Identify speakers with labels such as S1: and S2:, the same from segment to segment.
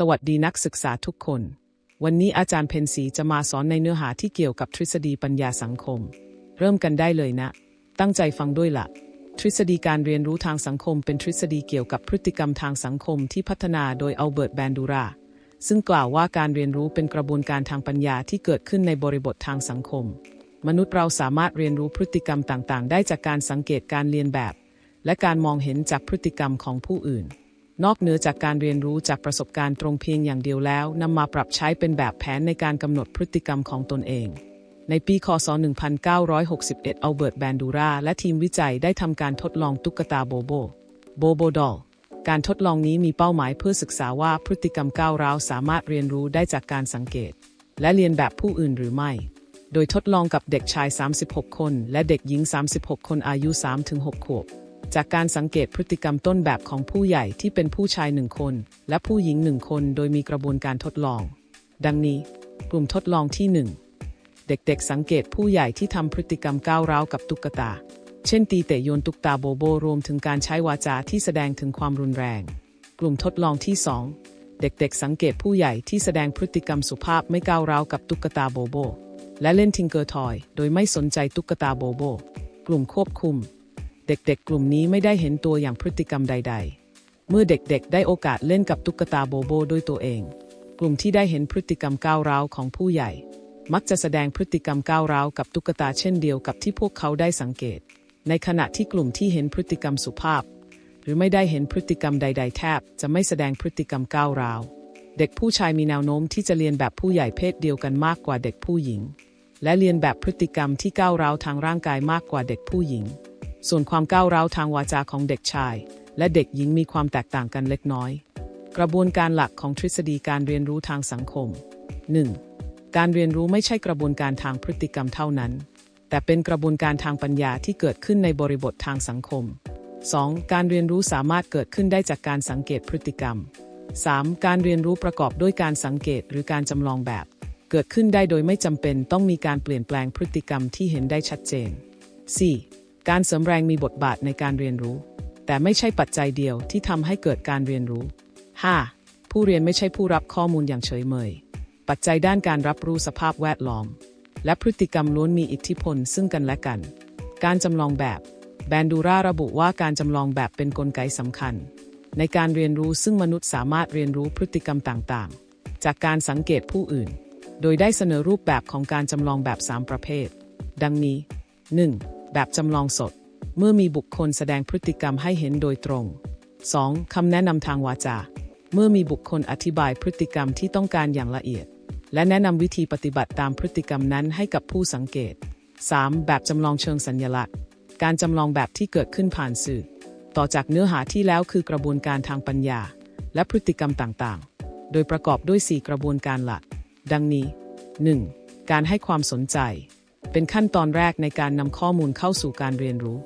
S1: สวัสดีนักศึกษาทุกคน วันนี้อาจารย์เพนสีจะมาสอนในเนื้อหาที่เกี่ยวกับทฤษฎีปัญญาสังคม เริ่มกันได้เลยนะ ตั้งใจฟังด้วยละ่ะ ทฤษฎีการเรียนรู้ทางสังคม เป็นทฤษฎีเกี่ยวกับพฤติกรรมทางสังคมที่พัฒนาโดยอัลเบิร์ต แบนดูรา ซึ่งกล่าวว่าการเรียนรู้เป็นกระบวนการทางปัญญาที่เกิดขึ้นในบริบททางสังคม มนุษย์เราสามารถเรียนรู้พฤติกรรมต่าง ๆ ได้จากการสังเกตการเรียนแบบ และการมองเห็นจากพฤติกรรมของผู้อื่น นอกเหนือจากการเรียนรู้จากประสบการณ์ตรงเพียงอย่างเดียวแล้วนำมาปรับใช้เป็นแบบแผนในการกำหนดพฤติกรรมของตนเอง ในปีคศ 1961 อัลเบิร์ต แบนดูราและทีมวิจัยได้ทำการทดลองตุ๊กตาโบโบ โบโบดอล การทดลองนี้มีเป้าหมายเพื่อศึกษาว่าพฤติกรรมก้าวร้าวสามารถเรียนรู้ได้จากการสังเกต และเรียนแบบผู้อื่นหรือไม่ โดยทดลองกับเด็กชาย 36 คน และเด็กหญิง 36 คนอายุ 3-6 ขวบ จากการสังเกตพฤติกรรมต้นแบบของผู้ใหญ่ที่เป็นผู้ชายหนึ่งคน และผู้หญิงหนึ่งคนโดยมีกระบวนการทดลอง ดังนี้ กลุ่มทดลองที่ 1 เด็กๆ สังเกตผู้ใหญ่ที่ทำพฤติกรรมก้าวร้าวกับตุ๊กตา เช่นตีเตะโยนตุ๊กตาโบโบรวมถึงการใช้วาจาที่แสดงถึงความรุนแรง กลุ่มทดลองที่ 2 เด็กๆ สังเกตผู้ใหญ่ที่แสดงพฤติกรรมสุภาพไม่ก้าวร้าวกับตุ๊กตาโบโบและเล่นทิงเกอร์ทอย โดยไม่สนใจตุ๊กตาโบโบ กลุ่มควบคุม เด็กๆ กลุ่มนี้ไม่ได้เห็นตัวอย่างพฤติกรรมใด ๆ เมื่อเด็กๆ ได้โอกาสเล่นกับตุ๊กตาโบโบด้วยตัวเอง กลุ่มที่ได้เห็นพฤติกรรมก้าวร้าวของผู้ใหญ่ มักจะแสดงพฤติกรรมก้าวร้าวกับตุ๊กตาเช่นเดียวกับที่พวกเขาได้สังเกต ในขณะที่กลุ่มที่เห็นพฤติกรรมสุภาพ หรือไม่ได้เห็นพฤติกรรมใด ๆ แทบ จะไม่แสดงพฤติกรรมก้าวร้าวเด็กผู้ชายมีแนวโน้มที่จะเรียนแบบผู้ใหญ่เพศเดียวกันมากกว่าเด็กผู้หญิง และเรียนแบบพฤติกรรมที่ก้าวร้าวทางร่างกายมากกว่าเด็กผู้หญิง ส่วนความก้าวร้าวทางวาจาของเด็กชาย และเด็กหญิงมีความแตกต่างกันเล็กน้อย กระบวนการหลักของทฤษฎีการเรียนรู้ทางสังคม 1. การเรียนรู้ไม่ใช่กระบวนการทางพฤติกรรมเท่านั้น แต่เป็นกระบวนการทางปัญญาที่เกิดขึ้นในบริบททางสังคม 2. การเรียนรู้สามารถเกิดขึ้นได้จากการสังเกตพฤติกรรม 3. การเรียนรู้ประกอบด้วยการสังเกตหรือการจำลองแบบ เกิดขึ้นได้โดยไม่จำเป็นต้องมีการเปลี่ยนแปลงพฤติกรรมที่เห็นได้ชัดเจน 4. การเสริมแรงมีบทบาทในการเรียนรู้ แต่ไม่ใช่ปัจจัยเดียวที่ทำให้เกิดการเรียนรู้ 5. ผู้เรียนไม่ใช่ผู้รับข้อมูลอย่างเฉยเมย ปัจจัยด้านการรับรู้สภาพแวดล้อม และพฤติกรรมล้วนมีอิทธิพลซึ่งกันและกัน การจำลองแบบ แบนดูราระบุว่าการจำลองแบบเป็นนกลไกสำคัญ ในการเรียนรู้ซึ่งมนุษย์สามารถเรียนรู้พฤติกรรมต่างๆ จากการสังเกตผู้อื่น โดยได้เสนอรูปแบบของการจำลองแบบ 3 ประเภท ดังนี้ 1. แบบจำลองสด เมื่อมีบุคคลแสดงพฤติกรรมให้เห็นโดยตรง 2. คำแนะนำทางวาจา เมื่อมีบุคคลอธิบายพฤติกรรมที่ต้องการอย่างละเอียด และแนะนำวิธีปฏิบัติตามพฤติกรรมนั้นให้กับผู้สังเกต 3. แบบจำลองเชิงสัญญลักษณ์ การจำลองแบบที่เกิดขึ้นผ่านสื่อ ต่อจากเนื้อหาที่แล้วคือกระบวนการทางปัญญา และพฤติกรรมต่างๆ โดยประกอบด้วย 4 กระบวนการหลัก ดังนี้ 1. การให้ความสนใจ เป็นขั้นตอนแรกในการนำข้อมูลเข้าสู่การเรียนรู้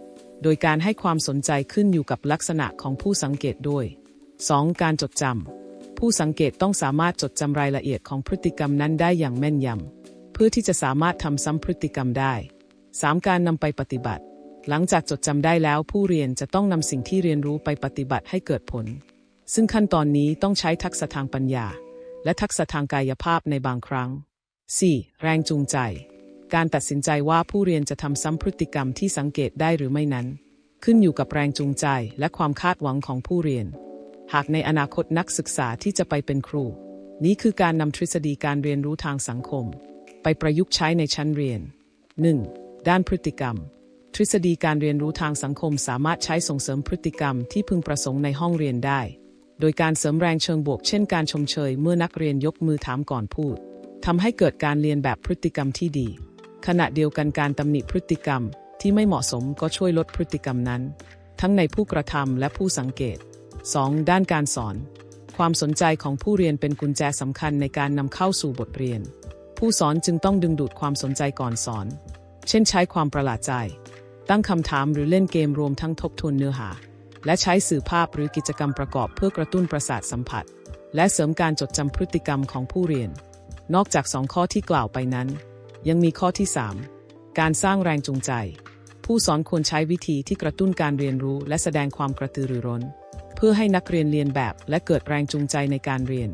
S1: โดยการให้ความสนใจขึ้นอยู่กับลักษณะของผู้สังเกตด้วย 2. การจดจำผู้สังเกตต้องสามารถจดจำรายละเอียดของพฤติกรรมนั้นได้อย่างแม่นยำเพื่อที่จะสามารถทำซ้ำพฤติกรรมได้ 3. การนำไปปฏิบัติ หลังจากจดจำได้แล้วผู้เรียนจะต้องนำสิ่งที่เรียนรู้ไปปฏิบัติให้เกิดผล ซึ่งขั้นตอนนี้ต้องใช้ทักษะทางปัญญา และทักษะทางกายภาพในบางครั้ง 4. แรงจูงใจ การตัดสินใจว่าผู้เรียนจะทำซ้ำพฤติกรรมที่สังเกตได้หรือไม่นั้น ขึ้นอยู่กับแรงจูงใจและความคาดหวังของผู้เรียน หากในอนาคตนักศึกษาที่จะไปเป็นครู นี้คือการนำทฤษฎีการเรียนรู้ทางสังคม ไปประยุกต์ใช้ในชั้นเรียน 1. ด้านพฤติกรรม ทฤษฎีการเรียนรู้ทางสังคมสามารถใช้ส่งเสริมพฤติกรรมที่พึงประสงค์ในห้องเรียนได้ โดยการเสริมแรงเชิงบวกเช่นการชมเชยเมื่อนักเรียนยกมือถามก่อนพูดทำให้เกิดการเรียนแบบพฤติกรรมที่ดี ขณะเดียวกันการตำหนิพฤติกรรมที่ไม่เหมาะสมก็ช่วยลดพฤติกรรมนั้น ทั้งในผู้กระทำและผู้สังเกต 2. ด้านการสอน ความสนใจของผู้เรียนเป็นกุญแจสำคัญในการนำเข้าสู่บทเรียน ผู้สอนจึงต้องดึงดูดความสนใจก่อนสอน เช่นใช้ความประหลาดใจ ตั้งคำถามหรือเล่นเกมรวมทั้งทบทวนเนื้อหา และใช้สื่อภาพหรือกิจกรรมประกอบเพื่อกระตุ้นประสาทสัมผัส และเสริมการจดจำพฤติกรรมของผู้เรียน นอกจากสองข้อที่กล่าวไปนั้น ยังมีข้อที่ 3 การสร้างแรงจูงใจ ผู้สอนควรใช้วิธีที่กระตุ้นการเรียนรู้และแสดงความกระตือรือร้น เพื่อให้นักเรียนเรียนแบบและเกิดแรงจูงใจในการเรียน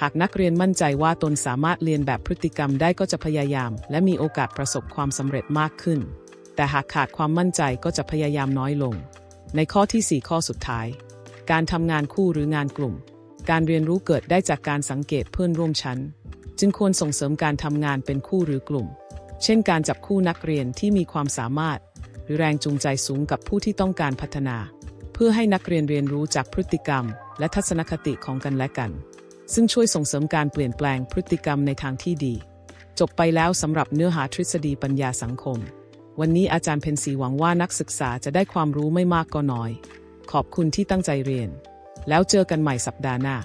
S1: หากนักเรียนมั่นใจว่าตนสามารถเรียนแบบพฤติกรรมได้ก็จะพยายาม และมีโอกาสประสบความสำเร็จมากขึ้น แต่หากขาดความมั่นใจก็จะพยายามน้อยลง ในข้อทีสี่4 ข้อสุดท้าย การทำงานคู่หรืองานกลุ่ม การเรียนรู้เกิดได้จากการสังเกตเพื่อนร่วมชั้น จึงควรส่งเสริมการทำงานเป็นคู่หรือกลุ่ม เช่นการจับคู่นักเรียนที่มีความสามารถ หรือแรงจูงใจสูงกับผู้ที่ต้องการพัฒนา เพื่อให้นักเรียนเรียนรู้จากพฤติกรรม และทัศนคติของกันและกัน ซึ่งช่วยส่งเสริมการเปลี่ยนแปลงพฤติกรรมในทางที่ดี จบไปแล้วสำหรับเนื้อหาทฤษฎีปัญญาสังคม วันนี้อาจารย์เพนสีหวังว่านักศึกษาจะได้ความรู้ไม่มากก็น้อย ขอบคุณที่ตั้งใจเรียน แล้วเจอกันใหม่สัปดาห์หน้า